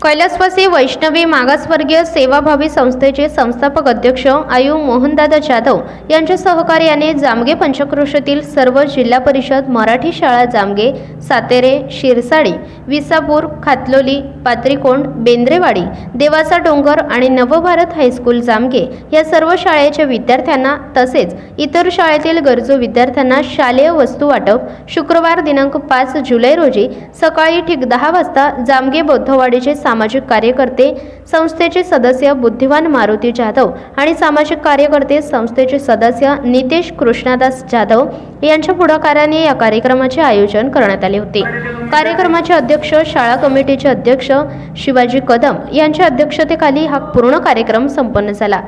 कैलासवासी वैष्णवी मागासवर्गीय सेवाभावी संस्थेचे संस्थापक अध्यक्ष आयु मोहनदादा जाधव यांच्या सहकार्याने जामगे पंचक्रोशीतील सर्व जिल्हा परिषद मराठी शाळा जामगे सातेरे शिरसाडी विसापूर खातलोली पात्रिकोंड बेंद्रेवाडी देवाचा डोंगर आणि नवभारत हायस्कूल जामगे या सर्व शाळेच्या विद्यार्थ्यांना तसेच इतर शाळेतील गरजू विद्यार्थ्यांना शालेय वस्तू वाटप शुक्रवार दिनांक पाच जुलै रोजी सकाळी ठीक दहा वाजता जामगे बौद्धवाडीचे सामाजिक कार्यकर्ते संस्थेचे सदस्य बुद्धिवान मारुती जाधव आणि सामाजिक कार्यकर्ते संस्थेचे सदस्य नितेश कृष्णादास जाधव यांच्या पुढाकाराने या कार्यक्रमाचे आयोजन करण्यात आले होते. कार्यक्रमाचे अध्यक्ष शाळा कमिटीचे अध्यक्ष शिवाजी कदम यांच्या अध्यक्षतेखाली हा पूर्ण कार्यक्रम संपन्न झाला.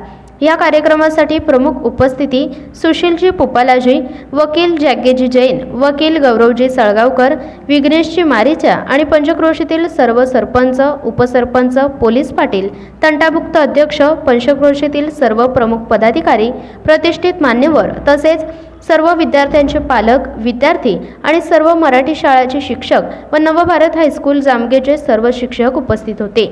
या कार्यक्रमासाठी प्रमुख उपस्थिती सुशीलजी पुपालाजी वकील जॅगेजी जैन वकील गौरवजी सळगावकर विघ्नेशजी मारीचा आणि पंचक्रोशीतील सर्व सरपंच उपसरपंच पोलीस पाटील तंटाभुक्त अध्यक्ष पंचक्रोशीतील सर्व प्रमुख पदाधिकारी प्रतिष्ठित मान्यवर तसेच सर्व विद्यार्थ्यांचे पालक विद्यार्थी आणि सर्व मराठी शाळाचे शिक्षक व नवभारत हायस्कूल जामगेचे सर्व शिक्षक उपस्थित होते.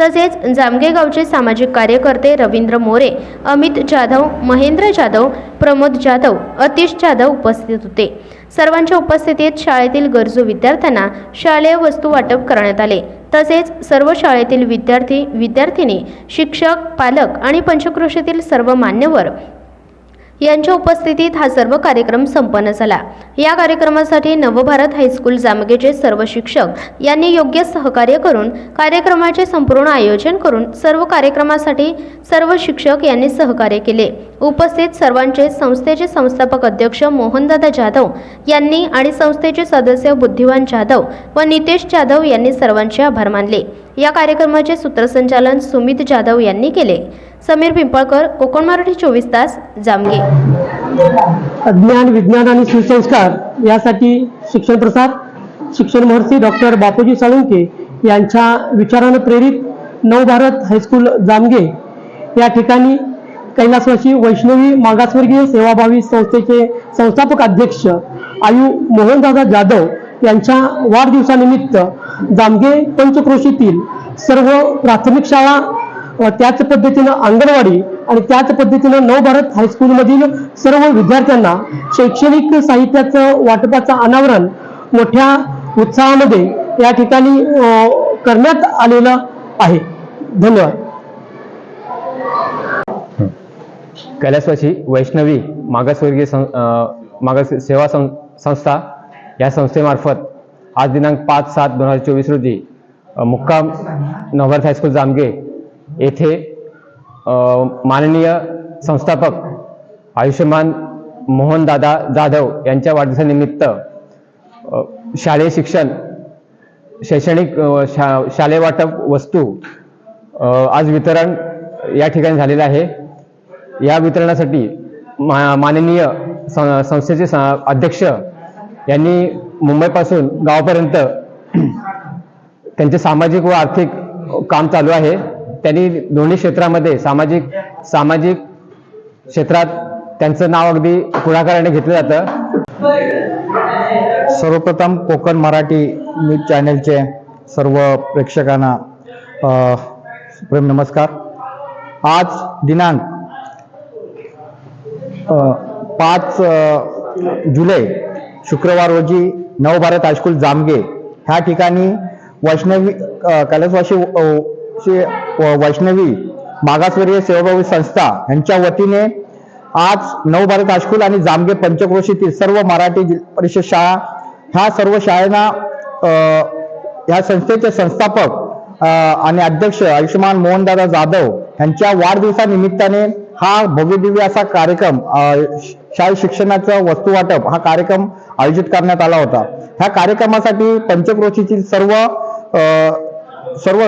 तसेच जामगेगावचे सामाजिक कार्यकर्ते रवींद्र मोरे अमित जाधव महेंद्र जाधव प्रमोद जाधव अतिश जाधव उपस्थित होते. सर्वांच्या उपस्थितीत शाळेतील गरजू विद्यार्थ्यांना शालेय वस्तू वाटप करण्यात आले. तसेच सर्व शाळेतील विद्यार्थी विद्यार्थिनी शिक्षक पालक आणि पंचक्रोशीतील सर्व मान्यवर यांच्या उपस्थितीत हा सर्व कार्यक्रम संपन्न झाला. या कार्यक्रमासाठी नवभारत हायस्कूल जामगेचे सर्व शिक्षक यांनी योग्य सहकार्य करून कार्यक्रमाचे संपूर्ण आयोजन करून सर्व कार्यक्रमासाठी सर्व शिक्षक यांनी सहकार्य केले. उपस्थित सर्वांचे संस्थेचे संस्थापक अध्यक्ष मोहनदादा जाधव यांनी आणि संस्थेचे सदस्य बुद्धिवान जाधव व नितेश जाधव यांनी सर्वांचे आभार मानले. या कार्यक्रमाचे सूत्रसंचालन सुमित जाधव यांनी केले. समीर पिंपळकर कोकण मराठी चोवीस तास जामगे. ज्ञान विज्ञान आणि सुसंस्कार यासाठी शिक्षण प्रसार शिक्षण महर्षी डॉक्टर बापूजी साळुंके यांच्या विचारानं प्रेरित नवभारत हायस्कूल जामगे. या ठिकाणी कैलासवासी वैष्णवी मागासवर्गीय सेवाभावी संस्थेचे संस्थापक अध्यक्ष आयु मोहनदादा जाधव यांच्या वाढदिवसानिमित्त जामगे पंचक्रोशीतील सर्व प्राथमिक शाळा त्याच पद्धतीनं अंगणवाडी आणि त्याच पद्धतीनं नवभारत हायस्कूलमधील सर्व विद्यार्थ्यांना शैक्षणिक साहित्याचं वाटपाचं अनावरण मोठ्या उत्साहामध्ये या ठिकाणी अं, करण्यात आलेलं आहे. धन्यवाद. कैलासवासी वैष्णवी मागासवर्गीय सं मागास सेवा सं संस्था या संस्थेमार्फत आज दिनांक पाच सात दोन हजार चोवीस रोजी मुक्काम नवभारत हायस्कूल जामगे येथे माननीय संस्थापक आयुष्यमान मोहनदादा जाधव यांच्या वाढदिवसानिमित्त शालेय शिक्षण शैक्षणिक शा शालेय वाटप वस्तू आज वितरण या ठिकाणी झालेलं आहे. या वितरणासाठी मा माननीय सं- संस्थेचे अध्यक्ष यांनी मुंबईपासून गावापर्यंत त्यांचे सामाजिक व आर्थिक काम चालू आहे. त्यांनी दोन्ही क्षेत्रामध्ये सामाजिक सामाजिक क्षेत्रात त्यांचं नाव अगदी पुढाकाराने घेतलं जातं. सर्वप्रथम कोकण मराठी न्यूज चॅनलचे सर्व प्रेक्षकांना प्रेम नमस्कार. आज दिनांक पाच जुलै शुक्रवार रोजी नवभारत हायस्कूल जामगे. ह्या ठिकाणी वैष्णवी अ, वैष्णवी मागासवर्गीय सेवाभावी संस्था यांच्या वतीने आज नवभारत हायस्कूल आणि जामगे पंचक्रोशीतील सर्व मराठी परिषद शाळा ह्या सर्व शाळांना ह्या संस्थेचे संस्थापक आणि अध्यक्ष आयुष्यमान मोहनदादा जाधव यांच्या वाढदिवसानिमित्ताने हा भव्यदिव्य असा कार्यक्रम शाळा शिक्षणाचं वस्तू वाटप हा कार्यक्रम आयोजित करण्यात आला होता. ह्या कार्यक्रमासाठी पंचक्रोशीतील सर्व सर्व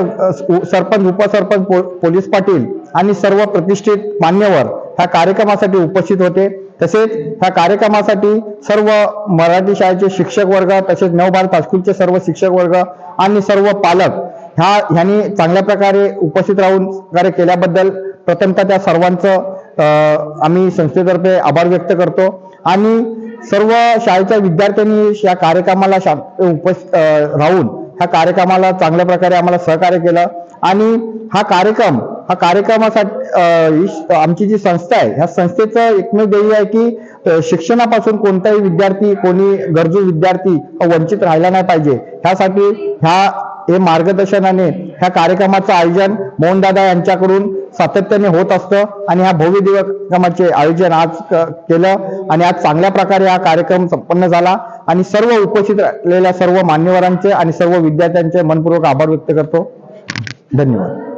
सरपंच उपसरपंच पो- पोलीस पाटील आणि सर्व प्रतिष्ठित मान्यवर ह्या कार्यक्रमासाठी उपस्थित होते. तसेच ह्या कार्यक्रमासाठी सर्व मराठी शाळेचे शिक्षक वर्ग तसेच नवभारत हायस्कूलचे सर्व शिक्षक वर्ग आणि सर्व पालक ह्या ह्यांनी चांगल्या प्रकारे उपस्थित राहून कार्य केल्याबद्दल प्रथमतः त्या सर्वांचं आम्ही संस्थेतर्फे आभार व्यक्त करतो. आणि सर्व शाळेच्या विद्यार्थ्यांनी या कार्यक्रमाला शा- उपस्थित राहून ह्या कार्यक्रमाला चांगल्या प्रकारे आम्हाला सहकार्य केलं. आणि हा कार्यक्रम हा कार्यक्रमासाठी आमची जी संस्था आहे ह्या संस्थेचं एकमेव ध्येय आहे की शिक्षणापासून कोणताही विद्यार्थी कोणी गरजू विद्यार्थी वंचित राहिला नाही पाहिजे. ह्यासाठी ह्या हे मार्गदर्शनाने ह्या कार्यक्रमाचं आयोजन मोहनदादा यांच्याकडून सातत्याने होत असतं आणि ह्या भव्य दिवक्रमाचे आयोजन आज केलं. आणि आज चांगल्या प्रकारे हा कार्यक्रम संपन्न झाला. आणि सर्व उपस्थित असलेल्या सर्व मान्यवरांचे आणि सर्व विद्यार्थ्यांचे मनपूर्वक आभार व्यक्त करतो. धन्यवाद.